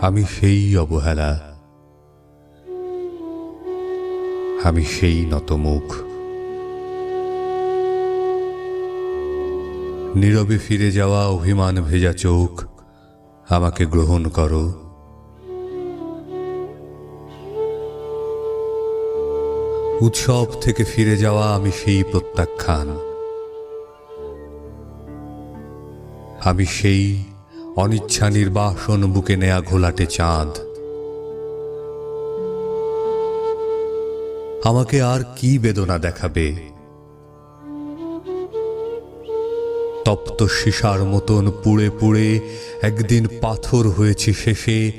আমি সেই অবহেলা। আমি সেই নতমুখ। নীরবে ফিরে যাওয়া, অভিমান ভেজা চোখ, আমাকে গ্রহণ করো। উৎসব থেকে ফিরে যাওয়া, আমি সেই প্রত্যাখ্যান। আমি সেই অনিচ্ছা নির্বাসন বুকে নেয়া ঘোলাটে চাঁদ। আমাকে আর কি বেদনা দেখাবে? তপ্ত সীসার মতন পুড়ে পুড়ে একদিন পাথর হয়েছি শেষে